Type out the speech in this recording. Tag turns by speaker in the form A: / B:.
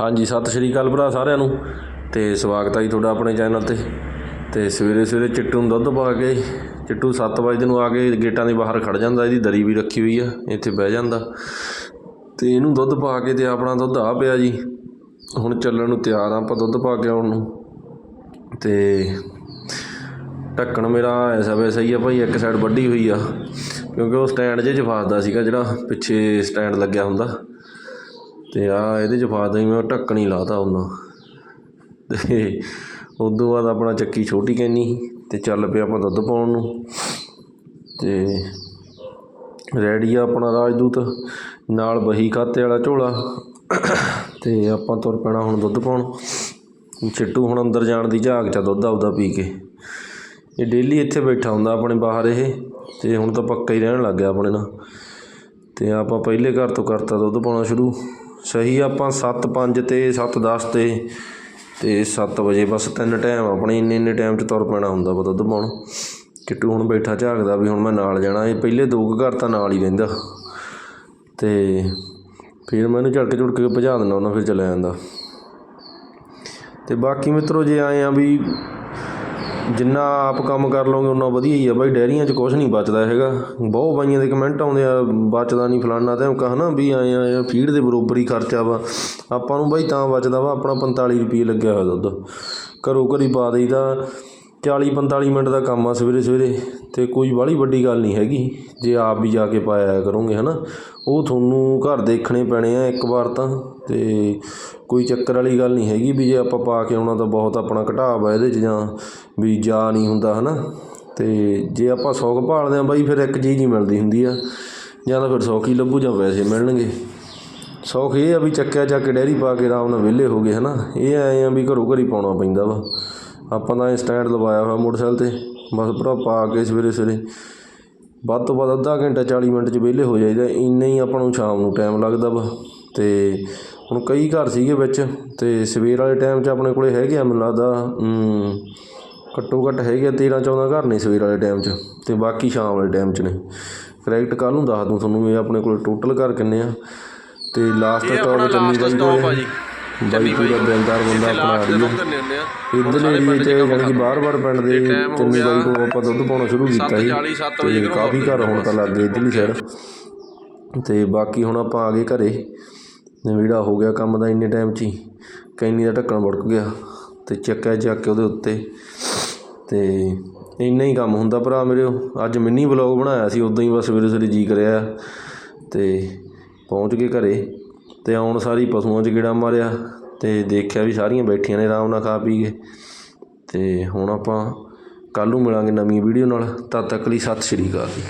A: ਹਾਂਜੀ, ਸਤਿ ਸ਼੍ਰੀ ਅਕਾਲ ਭਰਾ ਸਾਰਿਆਂ ਨੂੰ। ਤੇ ਸਵਾਗਤ ਹੈ ਜੀ ਤੁਹਾਡਾ ਆਪਣੇ ਚੈਨਲ ਤੇ। ਤੇ ਸਵੇਰੇ ਸਵੇਰੇ ਚਿੱਟੂ ਨੂੰ ਦੁੱਧ ਪਾ ਕੇ, ਚਿੱਟੂ 7 ਵਜੇ ਨੂੰ ਆ ਕੇ ਗੇਟਾਂ ਦੇ ਬਾਹਰ ਖੜ ਜਾਂਦਾ, ਇਹਦੀ ਦਰੀ ਵੀ ਰੱਖੀ ਹੋਈ ਆ, ਇੱਥੇ ਬਹਿ ਜਾਂਦਾ। ਤੇ ਇਹਨੂੰ ਦੁੱਧ ਪਾ ਕੇ ਤੇ ਆਪਣਾ ਦੁੱਧ ਆ ਪਿਆ ਜੀ। ਹੁਣ ਚੱਲਣ ਨੂੰ ਤਿਆਰ ਆ ਆਪਾਂ ਦੁੱਧ ਪਾ ਕੇ ਆਉਣ ਨੂੰ। ਤੇ ਢੱਕਣ ਮੇਰਾ ਐਸਾ ਵੈਸਾ ਹੀ ਆ ਭਾਈ, ਇੱਕ ਸਾਈਡ ਵੱਢੀ ਹੋਈ ਆ। ਕਿਉਂਕਿ ਉਹ ਸਟੈਂਡ ਜੇ 'ਚ ਫਸਦਾ ਸੀਗਾ ਜਿਹੜਾ, ਪਿੱਛੇ ਸਟੈਂਡ ਲੱਗਿਆ ਹੁੰਦਾ। ਅਤੇ ਆਹ ਇਹਦੇ 'ਚ ਫਸਦਾ ਹੀ ਮੈਂ ਢੱਕਣ ਹੀ ਲਾਤਾ ਉਹਨਾਂ। ਉਹ ਤੋਂ ਬਾਅਦ ਆਪਣਾ ਚੱਕੀ ਛੋਟੀ ਕੈਨੀ ਅਤੇ ਚੱਲ ਪਿਆ ਆਪਾਂ ਦੁੱਧ ਪਾਉਣ ਨੂੰ। ਅਤੇ ਰੈਡੀ ਆ ਆਪਣਾ ਰਾਜਦੂਤ, ਨਾਲ ਬਹੀ ਖਾਤੇ ਵਾਲਾ ਝੋਲਾ। ਅਤੇ ਆਪਾਂ ਤੁਰ ਪੈਣਾ ਹੁਣ ਦੁੱਧ ਪਾਉਣ। ਚਿੱਟੂ ਹੁਣ ਅੰਦਰ ਜਾਣ ਦੀ ਝਾਕ ਚ ਆ ਦੁੱਧ ਆਪਦਾ ਪੀ ਕੇ। ਇਹ ਡੇਲੀ ਇੱਥੇ ਬੈਠਾ ਹੁੰਦਾ ਆਪਣੇ ਬਾਹਰ ਇਹ, ਤੇ ਹੁਣ ਤਾਂ ਪੱਕਾ ਹੀ ਰਹਿਣ ਲੱਗ ਗਿਆ ਆਪਣੇ ਨਾਲ। ਤੇ ਆਪਾਂ ਪਹਿਲੇ ਘਰ ਤੋਂ ਕਰਤਾ ਦੁੱਧ ਪਾਉਣਾ ਸ਼ੁਰੂ। ਸਹੀ ਆਪਾਂ 7 5 ਤੇ 7 10 ਤੇ ਤੇ 7 ਵਜੇ ਬਸ ਤਿੰਨ ਟਾਈਮ ਆਪਣੇ ਇੰਨੇ ਇੰਨੇ ਟਾਈਮ 'ਚ ਤੁਰ ਪੈਣਾ ਹੁੰਦਾ ਵਾ ਦੁੱਧ ਪਾਉਣ। ਕਿੱਟੂ ਹੁਣ ਬੈਠਾ ਝਾਕਦਾ ਵੀ ਹੁਣ ਮੈਂ ਨਾਲ ਜਾਣਾ, ਇਹ ਪਹਿਲੇ ਦੋ ਕੁ ਘਰ ਤਾਂ ਨਾਲ ਹੀ ਰਹਿੰਦਾ। ਤੇ ਫਿਰ ਮੈਨੂੰ ਇਹਨੂੰ ਝੜਕ ਝੁੜਕ ਕੇ ਭਜਾ ਦਿੰਦਾ ਉਹਨਾਂ ਫਿਰ ਚਲਾ ਜਾਂਦਾ। ਤੇ ਬਾਕੀ ਮਿੱਤਰੋ ਜੇ ਆਏ ਆ ਵੀ ਜਿੰਨਾ ਆਪ ਕੰਮ ਕਰ ਲਓਗੇ ਉਨਾ ਵਧੀਆ ਹੀ ਆ ਬਾਈ। ਡੈਰੀਆਂ 'ਚ ਕੁਝ ਨਹੀਂ ਬਚਦਾ ਹੈਗਾ। ਬਹੁਤ ਬਾਈਆਂ ਦੇ ਕਮੈਂਟ ਆਉਂਦੇ ਆ, ਬਚਦਾ ਨਹੀਂ ਫਲਾਨਾ, ਤੇ ਕਹ ਨਾ ਵੀ ਆਏ ਆ ਫੀਡ ਦੇ ਬਰੋਬਰ ਹੀ ਖਰਚਾ ਵਾ। ਆਪਾਂ ਨੂੰ ਬਾਈ ਤਾਂ ਬਚਦਾ ਵਾ, ਆਪਣਾ 45 ਰੁਪਏ ਲੱਗਿਆ ਹੋਇਆ ਦੁੱਧ। ਘਰੋਂ ਘਰੀ ਪਾ ਦੇਈਦਾ। 40 45 ਮਿੰਟ ਦਾ ਕੰਮ ਆ ਸਵੇਰੇ ਸਵੇਰੇ ਅਤੇ ਕੋਈ ਬਾਹਲੀ ਵੱਡੀ ਗੱਲ ਨਹੀਂ ਹੈਗੀ। ਜੇ ਆਪ ਵੀ ਜਾ ਕੇ ਪਾਇਆ ਹੈ ਨਾ ਉਹ ਤੁਹਾਨੂੰ ਘਰ ਦੇਖਣੇ ਪੈਣੇ ਆ ਇੱਕ ਵਾਰ ਤਾਂ ਤੇ ਕੋਈ ਚੱਕਰ ਵਾਲੀ ਗੱਲ ਨਹੀਂ ਹੈਗੀ ਵੀ ਜੇ ਆਪਾਂ ਪਾ ਕੇ ਆਉਣਾ ਤਾਂ ਬਹੁਤ ਆਪਣਾ ਘਟਾਵ ਆ ਇਹਦੇ 'ਚ ਜਾਂ ਵੀ ਜਾ ਨਹੀਂ ਹੁੰਦਾ ਹੈ ਨਾ ਅਤੇ ਜੇ ਆਪਾਂ ਸੌਖ ਭਾਲਦੇ ਆ ਬਾਈ, ਫਿਰ ਇੱਕ ਚੀਜ਼ ਹੀ ਮਿਲਦੀ ਹੁੰਦੀ ਆ। ਜਾਂ ਤਾਂ ਫਿਰ ਸੌਖ ਹੀ ਲੱਭੂ ਜਾਂ ਪੈਸੇ ਮਿਲਣਗੇ। ਸੌਖ ਇਹ ਆ ਵੀ ਚੱਕਿਆ ਚੱਕ ਕੇ ਡੈਰੀ ਪਾ ਕੇ ਆਰਾਮ ਨਾਲ ਵਿਹਲੇ ਹੋ ਗਏ ਹੈ ਨਾ ਇਹ ਐਂ ਆ ਵੀ ਘਰੋਂ ਘਰੀ ਪਾਉਣਾ ਪੈਂਦਾ ਵਾ। ਆਪਾਂ ਤਾਂ ਇਹ ਸਟੈਂਡ ਲਵਾਇਆ ਹੋਇਆ ਮੋਟਰਸਾਈਕਲ ਤੇ। ਬਸ ਭਰਾ ਪਾ ਕੇ ਸਵੇਰੇ ਸਵੇਰੇ। ਵੱਧ ਤੋਂ ਵੱਧ ਅੱਧਾ ਘੰਟਾ 40 ਮਿੰਟ 'ਚ ਵਿਹਲੇ ਹੋ ਜਾਈਦਾ। ਇੰਨਾ ਹੀ ਆਪਾਂ ਨੂੰ ਸ਼ਾਮ ਨੂੰ ਟਾਈਮ ਲੱਗਦਾ ਵਾ। ਤੇ ਹੁਣ ਕਈ ਘਰ ਸੀਗੇ ਵਿੱਚ ਤੇ ਸਵੇਰ ਵਾਲੇ ਟਾਈਮ 'ਚ ਆਪਣੇ ਕੋਲੇ ਹੈਗੇ ਆ ਮੈਨੂੰ ਲੱਗਦਾ ਘੱਟੋ ਘੱਟ ਹੈਗੇ ਆ 13 14 ਘਰ ਨੇ ਸਵੇਰ ਵਾਲੇ ਟਾਈਮ 'ਚ। ਤੇ ਬਾਕੀ ਸ਼ਾਮ ਵਾਲੇ ਟਾਈਮ 'ਚ ਨੇ। ਕਰੈਕਟ ਕੱਲ ਨੂੰ ਦੱਸ ਦੂੰ ਤੁਹਾਨੂੰ ਇਹ ਆਪਣੇ ਕੋਲ ਟੋਟਲ ਘਰ ਕਿੰਨੇ ਆ। ਤੇ ਲਾਸਟ ਸਟਾਪ ਚੰਨੀ ਬਾਈ ਕੋਲ ਬਾਈ ਪੂਰਾ ਦਿਲਦਾਰ ਬੰਦਾ ਆਪਣਾ ਆ ਰਹੀ ਹੈ ਇੱਧਰ ਏਰੀਏ 'ਚ ਜਾਣੀ ਕਿ ਬਾਹਰ-ਬਾਹਰ ਪਿੰਡ ਦੇ ਚੰਨੀ ਬਾਈ ਕੋਲ ਆਪਾਂ ਦੁੱਧ ਪਾਉਣਾ ਸ਼ੁਰੂ ਕੀਤਾ ਸੀ ਤੇ ਕਾਫੀ ਘਰ ਹੁਣ ਤਾਂ ਲੱਗ ਗਏ ਇੱਧਰਲੀ ਸਾਈਡ ਤੇ ਬਾਕੀ ਹੁਣ ਆਪਾਂ ਆ ਗਏ ਘਰੇ। ਜਿਹੜਾ ਹੋ ਗਿਆ ਕੰਮ ਦਾ ਇੰਨੇ ਟਾਈਮ 'ਚ ਹੀ। ਕੈਨੀ ਦਾ ਢੱਕਣ ਵੜਕ ਗਿਆ ਤੇ ਚੱਕਿਆ ਚੱਕ ਕੇ ਉਹਦੇ ਉੱਤੇ। ਤੇ ਇੰਨਾ ਹੀ ਕੰਮ ਹੁੰਦਾ ਭਰਾ ਮੇਰੇ। ਅੱਜ ਮਿੰਨੀ ਵਲੌਗ ਬਣਾਇਆ ਸੀ ਉਦਾਂ ਹੀ ਬਸ ਸਵੇਰੇ ਸਵੇਰੇ ਜੀ ਕਰਿਆ। ਤੇ ਪਹੁੰਚ ਗਏ ਘਰੇ। ਅਤੇ ਆਉਣ ਸਾਰੀ ਪਸ਼ੂਆਂ 'ਚ ਗੇੜਾ ਮਾਰਿਆ ਅਤੇ ਦੇਖਿਆ ਵੀ ਸਾਰੀਆਂ ਬੈਠੀਆਂ ਨੇ ਆਰਾਮ ਨਾਲ ਖਾ ਪੀ ਕੇ। ਅਤੇ ਹੁਣ ਆਪਾਂ ਕੱਲ੍ਹ ਨੂੰ ਮਿਲਾਂਗੇ ਨਵੀਂ ਵੀਡੀਓ ਨਾਲ। ਤਦ ਤੱਕ ਲਈ ਸਤਿ ਸ਼੍ਰੀ ਅਕਾਲ ਜੀ।